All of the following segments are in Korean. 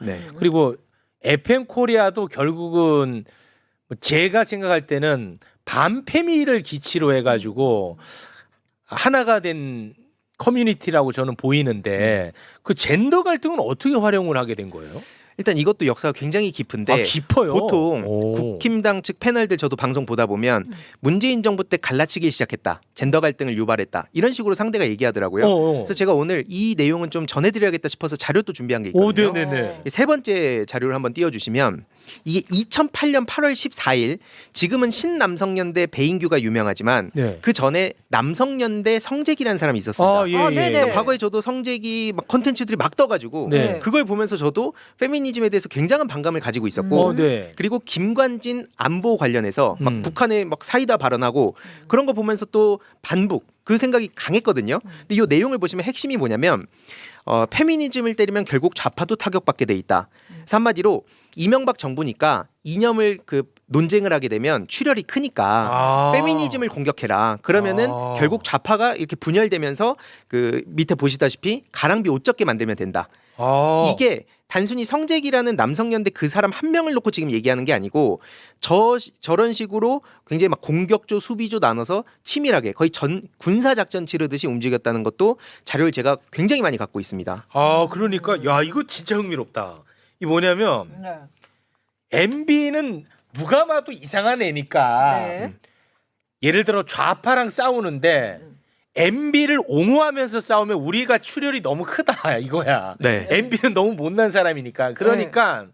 네. 그리고 FM 코리아도 결국은 뭐 제가 생각할 때는 반페미를 기치로 해가지고 하나가 된 커뮤니티라고 저는 보이는데 그 젠더 갈등은 어떻게 활용을 하게 된 거예요? 일단 이것도 역사가 굉장히 깊은데 아 깊어요. 보통 오. 국힘당 측 패널들 저도 방송 보다 보면 문재인 정부 때 갈라치기 시작했다. 젠더 갈등을 유발했다. 이런 식으로 상대가 얘기하더라고요. 어, 어. 그래서 제가 오늘 이 내용은 좀 전해드려야겠다 싶어서 자료도 준비한 게 오, 있거든요. 네네네. 세 번째 자료를 한번 띄워주시면 이게 2008년 8월 14일 지금은 신남성연대 배인규가 유명하지만 네. 그 전에 남성연대 성재기라는 사람이 있었습니다. 아, 예, 아, 예. 네네. 그래서 과거에 저도 성재기 막 컨텐츠들이 막 떠가지고 네. 그걸 보면서 저도 페미니 즘에 대해서 굉장한 반감을 가지고 있었고 어, 네. 그리고 김관진 안보 관련해서 막 음. 북한에 막 사이다 발언하고 그런 거 보면서 또 반북 그 생각이 강했거든요. 근데 이 내용을 보시면 핵심이 뭐냐면 어, 페미니즘을 때리면 결국 좌파도 타격받게 돼 있다. 그래서 한마디로 이명박 정부니까 이념을 그 논쟁을 하게 되면 출혈이 크니까 아. 페미니즘을 공격해라. 그러면은 아. 결국 좌파가 이렇게 분열되면서 그 밑에 보시다시피 가랑비 옷 젖게 만들면 된다. 아. 이게 단순히 성재기라는 남성연대 그 사람 한 명을 놓고 지금 얘기하는 게 아니고 저 저런 식으로 굉장히 막 공격조 수비조 나눠서 치밀하게 거의 전 군사 작전 치르듯이 움직였다는 것도 자료를 제가 굉장히 많이 갖고 있습니다. 아 그러니까 야 이거 진짜 흥미롭다. 이 뭐냐면 네. MB는 누가 봐도 이상한 애니까 네. 예를 들어 좌파랑 싸우는데 MB를 옹호하면서 싸우면 우리가 출혈이 너무 크다 이거야. 네. MB는 너무 못난 사람이니까 그러니까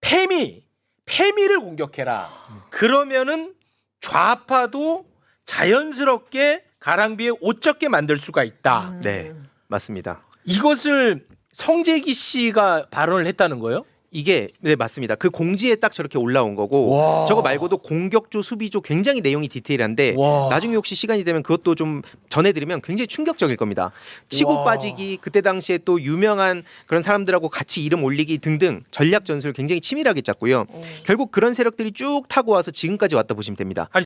페미 페미를 공격해라. 그러면은 좌파도 자연스럽게 가랑비에 옷 젖게 만들 수가 있다. 음. 네. 맞습니다. 이것을 성재기 씨가 발언을 했다는 거예요? 이게 네 맞습니다. 그 공지에 딱 저렇게 올라온 거고 와. 저거 말고도 공격조 수비조 굉장히 내용이 디테일한데 와. 나중에 혹시 시간이 되면 그것도 좀 전해드리면 굉장히 충격적일 겁니다. 치고 와. 빠지기 그때 당시에 또 유명한 그런 사람들하고 같이 이름 올리기 등등 전략 전술을 굉장히 치밀하게 짰고요. 오. 결국 그런 세력들이 쭉 타고 와서 지금까지 왔다 보시면 됩니다.